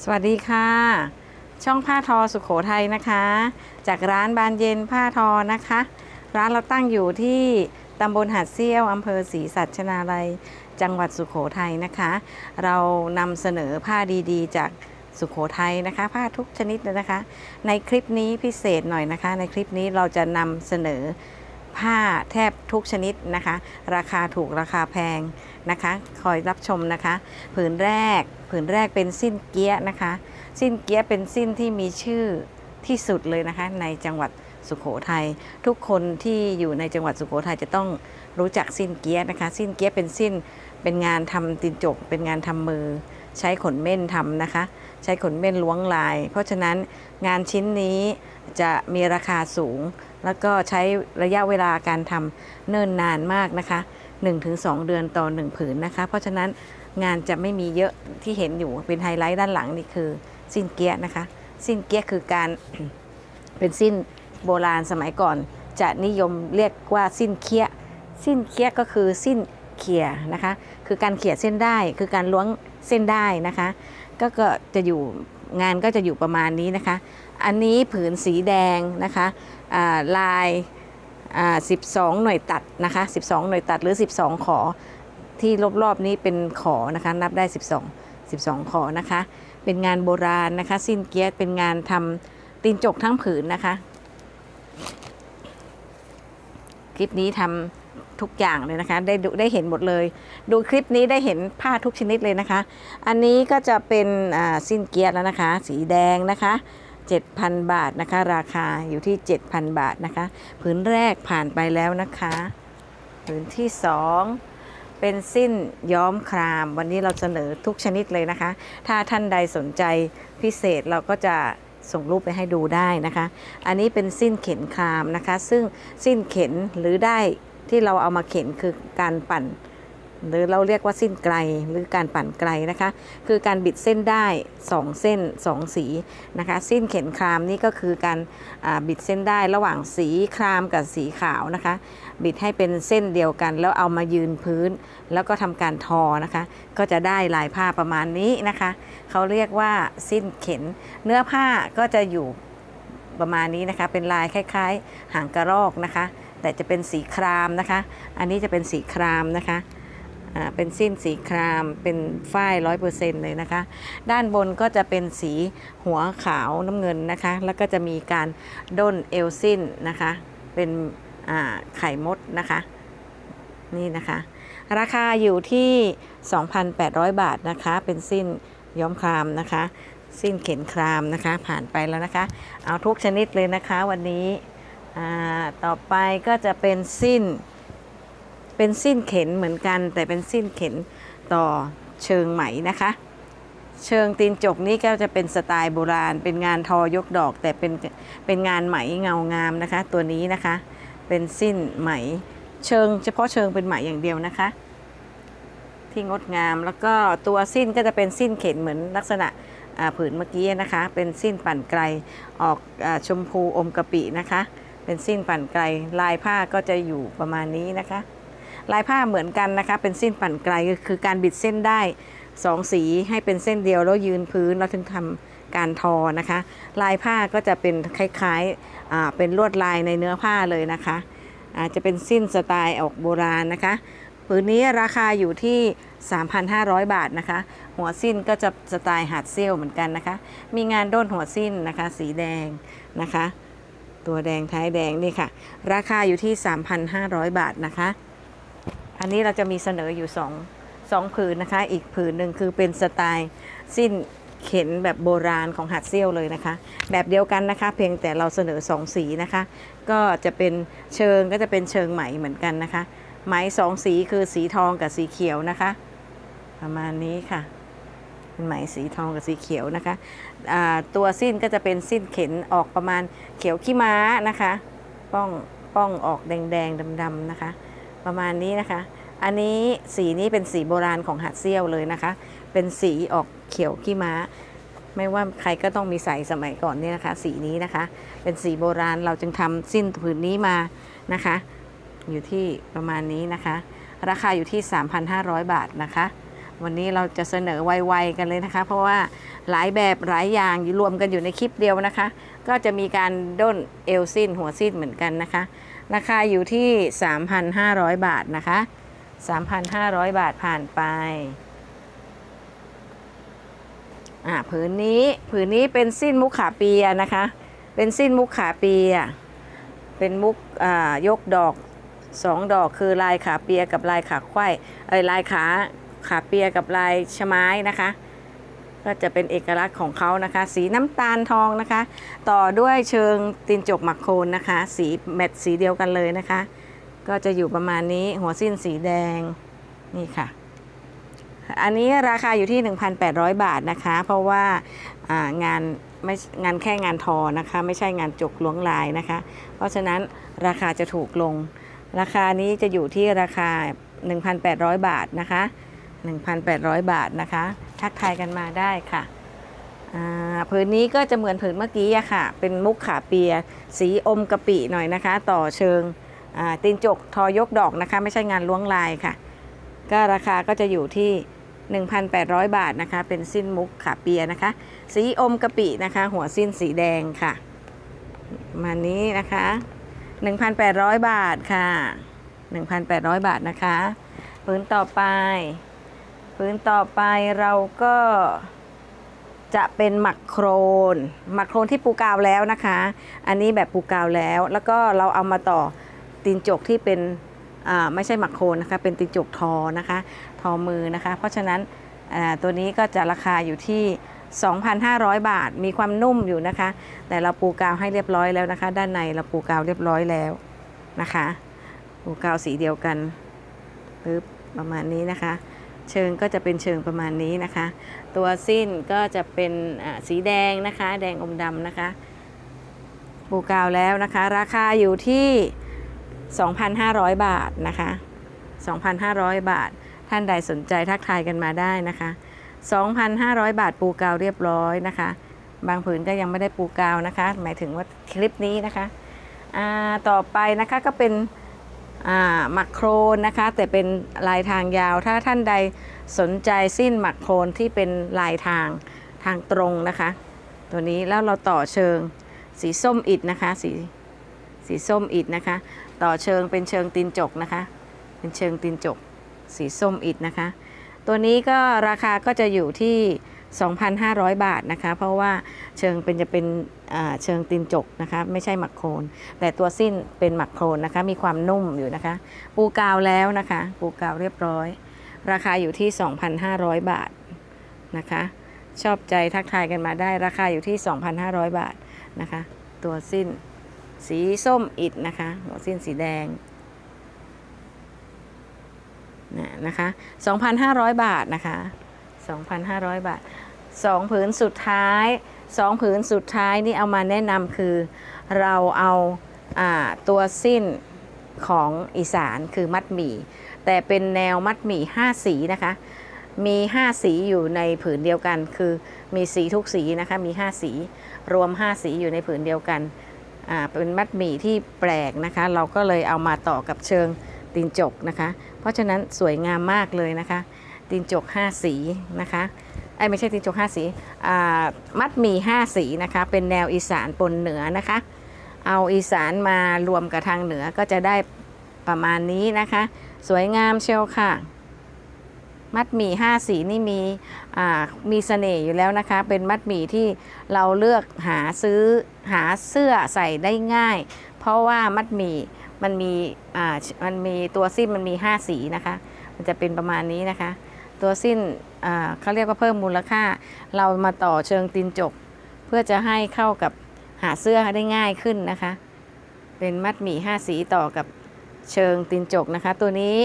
สวัสดีค่ะ ช่องผ้าทอสุขโขทัยนะคะ จากร้านบานเย็นผ้าทอนะคะ ร้านเราตั้งอยู่ที่ตำบลหาดเซี่ยวอำเภอศรีสัชนาลัย จังหวัดสุขโขทัยนะคะ เรานำเสนอผ้าดีๆ จากสุขโขทัยนะคะ ผ้าทุกชนิดเลยนะคะ ในคลิปนี้พิเศษหน่อยนะคะ ในคลิปนี้เราจะนำเสนอ ผ้าแทบทุกชนิดนะคะ ราคาถูกราคาแพงนะคะ คอยรับชมนะคะ ผืนแรก ผืนแรกเป็นสิ้นเกี้ยนะคะ สิ้นเกี้ยเป็นสิ้นที่มีชื่อที่สุดเลยนะคะ ในจังหวัดสุขโขทัยทุกคนที่อยู่ในจังหวัดสุขโขทัยจะต้องรู้จักสิ้นเกี้ยนะคะ สิ้นเกี้ยเป็นสิ้นเป็นงานทำตินจก เป็นงานทำมือ ใช้ขนเม่นทำนะคะ ใช้ขนเม่นล้วงลาย เพราะฉะนั้นงานชิ้นนี้จะมีราคาสูง แล้วก็ใช้ระยะเวลาการทำเนิ่นนานมากนะคะ 1-2 เดือนต่อ 1 ผืนนะคะ เพราะฉะนั้นงานจะไม่มีเยอะที่เห็นอยู่เป็นไฮไลท์ด้านหลังนี่คือสิ้นเกียนะคะ สิ้นเกียคือการเป็นสิ้นโบราณสมัยก่อน จะนิยมเรียกว่าสิ้นเคี้ยสิ้นเคี้ยก็คือสิ้นเขี่ยนะคะ คือการเขี่ยเส้นได้คือการล้วงเส้นได้นะคะ ก็จะอยู่งานก็จะอยู่ประมาณนี้นะคะ อันนี้ผืนสีแดงนะคะลาย12 หน่วยตัดนะคะ 12 หน่วยตัดหรือ 12 ขอ ที่รอบๆนี้เป็นขอนะคะ นับได้ 12 12 ขอนะคะ เป็นงานโบราณนะคะ สิ้นเกียรเป็นงานทำตีนจกทั้งผืนนะคะ คลิปนี้ทำทุกอย่างเลยนะคะ ได้ดูได้เห็นหมดเลย ดูคลิปนี้ได้เห็นผ้าทุกชนิดเลยนะคะ อันนี้ก็จะเป็นสิ้นเกียรแล้วนะคะ สีแดงนะคะ 7,000 บาทนะคะ ราคาอยู่ที่ 7,000 บาทนะคะผืนแรกผ่านไปแล้วนะคะผืนที่สองเป็นสิ้นย้อมคราม วันนี้เราเสนอทุกชนิดเลยนะคะ ถ้าท่านใดสนใจพิเศษเราก็จะส่งรูปไปให้ดูได้นะคะ อันนี้เป็นสิ้นเข็นครามนะคะ ซึ่งสิ้นเข็นหรือได้ที่เราเอามาเข็นคือการปั่น หรือเราเรียกว่าสิ้นไกลหรือการปั่นไกลนะคะ คือการบิดเส้นได้ 2 เส้น 2 สีนะคะ สิ้นเข็นครามนี่ก็คือการบิดเส้นได้ระหว่างสีครามกับสีขาวนะคะ บิดให้เป็นเส้นเดียวกัน แล้วเอามายืนพื้น แล้วก็ทำการทอนะคะ ก็จะได้ลายผ้าประมาณนี้นะคะ เขาเรียกว่าสิ้นเข็น เนื้อผ้าก็จะอยู่ประมาณนี้นะคะ เป็นลายคล้าย ๆ หางกระรอกนะคะ แต่จะเป็นสีครามนะคะ อันนี้จะเป็นสีครามนะคะ เป็นสิ้นสีคราม เป็นฝ้ายร้อยเปอร์เซ็นต์เลยนะคะ ด้านบนก็จะเป็นสีหัวขาวน้ำเงินนะคะ แล้วก็จะมีการด้นเอลสิ้นนะคะ เป็นไข่มดนะคะ นี่นะคะ ราคาอยู่ที่ 2,800 บาทนะคะ เป็นสิ้นย้อมครามนะคะ สิ้นเข็นครามนะคะ ผ่านไปแล้วนะคะ เอาทุกชนิดเลยนะคะวันนี้ต่อไปก็จะเป็นสิ้น เป็นสิ้นเข็นเหมือนกัน แต่เป็นสิ้นเข็นต่อเชิงไหมนะคะ เชิงตีนจกนี่ก็จะเป็นสไตล์โบราณ เป็นงานทอยกดอก แต่เป็นเป็นงานไหมเงางามนะคะ ตัวนี้นะคะ เป็นสิ้นไหมเชิง เฉพาะเชิงเป็นไหมอย่างเดียวนะคะ ที่งดงามแล้วก็ตัวสิ้นก็จะเป็นสิ้นเข็นเหมือนลักษณะผืนเมื่อกี้นะคะ เป็นสิ้นปั่นไกลออกอชมพูอมกะปินะคะ เป็นสิ้นปั่นไกลลายผ้าก็จะอยู่ประมาณนี้นะคะ ลายผ้าเหมือนกันนะคะ เป็นสิ้นปั่นไกลคือการบิดเส้นได้สองสีให้เป็นเส้นเดียวแล้วยืนพื้นแล้วถึงทำการทอนะคะ ลายผ้าก็จะเป็นคล้ายๆเป็นลวดลายในเนื้อผ้าเลยนะคะอาจจะเป็นสิ้นสไตล์ออกโบราณนะคะผืนนี้ราคาอยู่ที่ 3,500 บาทนะคะ หัวสิ้นก็จะสไตล์หาดเซี่ยวเหมือนกันนะคะ มีงานด้นหัวสิ้นนะคะ สีแดงนะคะ ตัวแดงท้ายแดงนี่ค่ะ ราคาอยู่ที่ 3,500 บาทนะคะ อันนี้เราจะมีเสนออยู่สองสองผืนนะคะ อีกผืนหนึ่งคือเป็นสไตล์สิ้นเข็นแบบโบราณของหัดเซี่ยวเลยนะคะ แบบเดียวกันนะคะ เพียงแต่เราเสนอสองสีนะคะ ก็จะเป็นเชิงก็จะเป็นเชิงไหมเหมือนกันนะคะ ไหมสองสีคือสีทองกับสีเขียวนะคะ ประมาณนี้ค่ะเป็นไหมสีทองกับสีเขียวนะคะตัวสิ้นก็จะเป็นสิ้นเข็นออกประมาณเขียวขี้ม้านะคะ ป้องป้องออกแดงๆดำๆนะคะ ประมาณนี้นะคะ อันนี้สีนี้เป็นสีโบราณของหัดเซี่ยวเลยนะคะ เป็นสีออกเขียวขี้ม้า ไม่ว่าใครก็ต้องมีใส่สมัยก่อนเนี่ยนะคะ สีนี้นะคะ เป็นสีโบราณเราจึงทำสิ้นผืนนี้มานะคะ อยู่ที่ประมาณนี้นะคะ ราคาอยู่ที่ 3,500 บาทนะคะ วันนี้เราจะเสนอไวๆกันเลยนะคะ เพราะว่าหลายแบบหลายอย่างรวมกันอยู่ในคลิปเดียวนะคะ ก็จะมีการด้นเอวสิ้นหัวสิ้นเหมือนกันนะคะ ราคาอยู่ที่ 3,500 บาทนะคะ 3,500 บาทผ่านไปอ่าผืนนี้ผืนนี้เป็นสิ้นมุกขาเปียนะคะ เป็นสิ้นมุกขาเปีย เป็นมุกอ่ายกดอกสองดอกคือลายขาเปียกับลายขาไขว้เอ้ยลายขาขาเปียกับลายชะไม้นะคะ ก็จะเป็นเอกลักษณ์ของเขานะคะ สีน้ำตาลทองนะคะ ต่อด้วยเชิงตีนจกหมักโคนนะคะ สีแมทสีเดียวกันเลยนะคะ ก็จะอยู่ประมาณนี้หัวสิ้นสีแดงนี่ค่ะ อันนี้ราคาอยู่ที่ 1,800 บาทนะคะ เพราะว่าางานไม่งานแค่งานทอนะคะ ไม่ใช่งานจกลวงลายนะคะ เพราะฉะนั้นราคาจะถูกลง ราคานี้จะอยู่ที่ราคา 1,800 บาทนะคะ 1,800 บาทนะคะ ทักทายกันมาได้ค่ะผืนนี้ก็จะเหมือนผืนเมื่อกี้อะค่ะ เป็นมุกขาเปีย สีอมกะปิหน่อยนะคะ ต่อเชิงตีนจกทอยกดอกนะคะ ไม่ใช่งานล้วงลายค่ะ ก็ราคาก็จะอยู่ที่ 1,800 บาทนะคะ เป็นสิ้นมุกขาเปียนะคะ สีอมกะปินะคะ หัวสิ้นสีแดงค่ะ มานี้นะคะ 1,800 บาทค่ะ 1,800 บาทนะคะพื้นต่อไป พื้นต่อไปเราก็จะเป็นหมักโครนหมักโครนที่ปูกาวแล้วนะคะ อันนี้แบบปูกาวแล้ว แล้วก็เราเอามาต่อตีนจกที่เป็นไม่ใช่หมักโครนนะคะ เป็นตีนจกทอนะคะ ทอมือนะคะ เพราะฉะนั้นตัวนี้ก็จะราคาอยู่ที่ 2,500 บาท มีความนุ่มอยู่นะคะ แต่เราปูกาวให้เรียบร้อยแล้วนะคะ ด้านในเราปูกาวเรียบร้อยแล้วนะคะ ปูกาวสีเดียวกันปึ๊บประมาณนี้นะคะ เชิงก็จะเป็นเชิงประมาณนี้นะคะ ตัวสิ้นก็จะเป็นสีแดงนะคะ แดงอมดำนะคะปูกาวแล้วนะคะ ราคาอยู่ที่ 2,500 บาทนะคะ 2,500 บาท ท่านใดสนใจทักทายกันมาได้นะคะ 2,500 บาทปูกาวเรียบร้อยนะคะ บางผืนก็ยังไม่ได้ปูกาวนะคะ หมายถึงว่าคลิปนี้นะคะ ต่อไปนะคะก็เป็น หมักโครนนะคะ แต่เป็นลายทางยาว ถ้าท่านใดสนใจสิ้นหมักโครนที่เป็นลายทางทางตรงนะคะ ตัวนี้แล้วเราต่อเชิงสีส้มอิดนะคะ สีสีส้มอิดนะคะ ต่อเชิงเป็นเชิงตีนจกนะคะ เป็นเชิงตีนจก สีส้มอิดนะคะ ตัวนี้ก็ราคาก็จะอยู่ที่ 2,500 บาทนะคะ เพราะว่าเชิงเป็นจะเป็นเชิงตีนจกนะคะ ไม่ใช่หมักโครนแต่ตัวสิ้นเป็นหมักโครนนะคะ มีความนุ่มอยู่นะคะ ปูกาวแล้วนะคะ ปูกาวเรียบร้อย ราคาอยู่ที่ 2,500 บาทนะคะ ชอบใจทักทายกันมาได้ราคาอยู่ที่ 2,500 บาทนะคะ ตัวสิ้นสีส้มอิดนะคะหัวสิ้นสีแดงนะนะคะ 2,500 บาทนะคะ 2,500 บาท 2ผืนสุดท้าย2ผืนสุดท้ายนี่เอามาแนะนำคือเราเอาอาตัวสิ้นของอีสานคือมัดหมี่ แต่เป็นแนวมัดหมี่5สีนะคะ มี5สีอยู่ในผืนเดียวกัน คือมีสีทุกสีนะคะมี5สี รวม5สีอยู่ในผืนเดียวกันเป็นมัดหมี่ที่แปลกนะคะ เราก็เลยเอามาต่อกับเชิงตีนจกนะคะ เพราะฉะนั้นสวยงามมากเลยนะคะตีนจก5สีนะคะ อ้ไม่ใช่ตีนจก5สีอ่ามัดหมี่5สีนะคะ เป็นแนวอีสานปนเหนือนะคะ เอาอีสานมารวมกับทางเหนือก็จะได้ประมาณนี้นะคะ สวยงามเชียวค่ะ มัดหมี่5สีนี่มีมีเสน่ห์อยู่แล้วนะคะ เป็นมัดหมี่ที่เราเลือกหาซื้อหาเสื้อใส่ได้ง่าย เพราะว่ามัดหมี่มันมีมันมีตัวสิ้นมันมี5สีนะคะ มันจะเป็นประมาณนี้นะคะ ตัวสิ้นเขาเรียกว่าเพิ่มมูลค่า เรามาต่อเชิงตีนจก เพื่อจะให้เข้ากับหาเสื้อได้ง่ายขึ้นนะคะ เป็นมัดหมี่5สีต่อกับเชิงตีนจกนะคะ ตัวนี้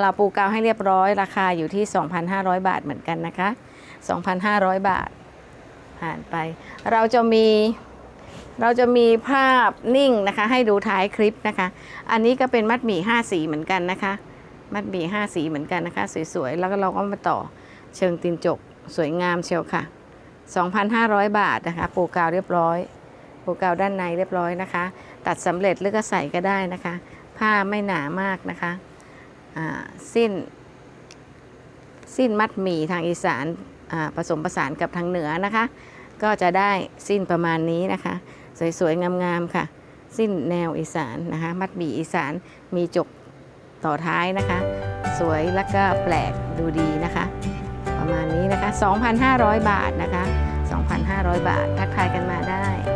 เราปูกาวให้เรียบร้อยราคาอยู่ที่ 2,500 บาทเหมือนกันนะคะ 2,500 บาท ผ่านไป เราจะมีเราจะมีภาพนิ่งนะคะ ให้ดูท้ายคลิปนะคะ อันนี้ก็เป็นมัดหมี่5สีเหมือนกันนะคะ มัดหมี่5สีเหมือนกันนะคะ สวยๆ แล้วก็เราก็มาต่อเชิงตีนจกสวยงามเชียวค่ะ 2,500 บาทนะคะปูกาวเรียบร้อยปูกาวด้านในเรียบร้อยนะคะ ตัดสำเร็จหรือก็ใส่ก็ได้นะคะ ผ้าไม่หนามากนะคะสิ้น สิ้นมัดหมี่ทางอีสานผสมผสานกับทางเหนือนะคะ ก็จะได้สิ้นประมาณนี้นะคะ สวยๆงามๆค่ะ สิ้นแนวอีสานนะคะ มัดหมี่อีสานมีจก ต่อท้ายนะคะ สวยแล้วก็แปลกดูดีนะคะ ประมาณนี้นะคะ 2,500 บาทนะคะ 2,500 บาท ทักทายกันมาได้